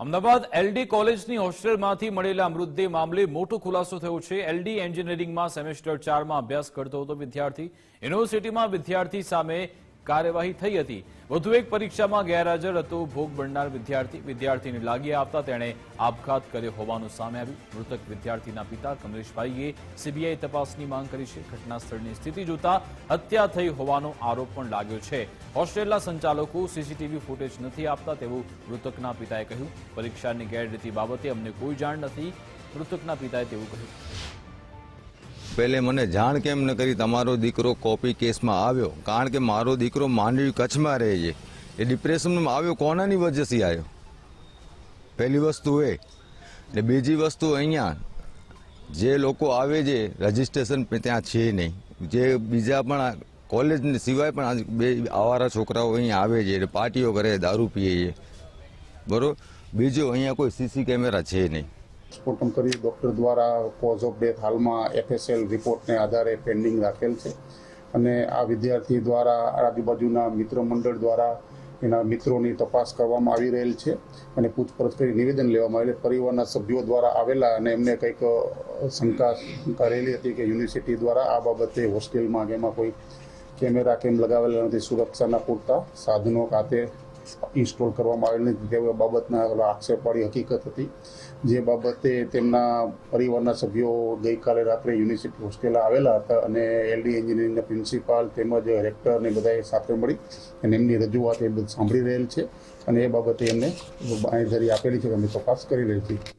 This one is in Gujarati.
અમદાવાદ એલડી કોલેજની હોસ્ટેલમાંથી મળેલા મૃતદેહ મામલે મોટો ખુલાસો થયો છે. એલડી એન્જિનિયરિંગમાં સેમેસ્ટર ચારમાં અભ્યાસ કરતો હતો વિદ્યાર્થી. યુનિવર્સિટીમાં વિદ્યાર્થી સામે કાર્યવાહી થઈ હતી. વધુ એક પરીક્ષામાં ગેરહાજર હતો ભોગ બનનાર વિદ્યાર્થી. વિદ્યાર્થીને લાગી આવતા તેણે આપઘાત કર્યો હોવાનું સામે આવ્યું. મૃતક વિદ્યાર્થીના પિતા કમલેશભાઈએ સીબીઆઈ તપાસની માંગ કરી છે. ઘટના સ્થળની સ્થિતિ જોતા હત્યા થઈ હોવાનો આરોપ પણ લાગ્યો છે. હોસ્ટેલના સંચાલકો સીસીટીવી ફૂટેજ નથી આપતા તેવું મૃતકના પિતાએ કહ્યું. પરીક્ષાની ગેરરીતિ બાબતે અમને કોઈ જાણ નથી. મૃતકના પિતાએ તેવું કહ્યું. પહેલે મને જાણ કેમ ન કરી તમારો દીકરો કોપી કેસમાં આવ્યો? કારણ કે મારો દીકરો માંડવી કચ્છમાં રહે છે. એ ડિપ્રેશનમાં આવ્યો કોનાની વજહથી આવ્યો? પહેલી વસ્તુ એ. ને બીજી વસ્તુ અહીંયા, જે લોકો આવે છે રજિસ્ટ્રેશન ત્યાં છે નહીં. જે બીજા પણ કોલેજ સિવાય પણ બે આવારા છોકરાઓ અહીંયા આવે છે પાર્ટીઓ કરે, દારૂ પીએ છે. બરાબર? બીજું અહીંયા કોઈ સીસી કેમેરા છે નહીં. પોસ્ટમોર્ટમ કરી ડૉક્ટર દ્વારા કોઝ ઓફ ડેથ હાલમાં એફએસએલ રિપોર્ટને આધારે પેન્ડિંગ રાખેલ છે. અને આ વિદ્યાર્થી દ્વારા આજુબાજુના મિત્ર મંડળ દ્વારા એના મિત્રોની તપાસ કરવામાં આવી રહેલ છે અને પૂછપરછ કરી નિવેદન લેવામાં આવેલ પરિવારના સભ્યો દ્વારા આવેલા અને એમને કંઈક શંકા કરેલી હતી કે યુનિવર્સિટી દ્વારા આ બાબતે હોસ્ટેલમાં કે એમાં કોઈ કેમેરા કેમ લગાવેલા નથી, સુરક્ષાના પૂરતા સાધનો ખાતે ઇન્સ્ટોલ કરવામાં આવેલ નથી. તે બાબતના આક્ષેપવાળી હકીકત હતી. જે બાબતે તેમના પરિવારના સભ્યો ગઈકાલે રાત્રે યુનિવર્સિટી હોસ્ટેલ આવેલા હતા અને એલડી એન્જિનિયરિંગના પ્રિન્સિપાલ તેમજ રેક્ટર ને બધાએ સાથે મળી અને એમની રજૂઆત એ બધું સાંભળી રહેલ છે અને એ બાબતે એમને બાંયધરી આપેલી છે અમે તપાસ કરી રહી છીએ.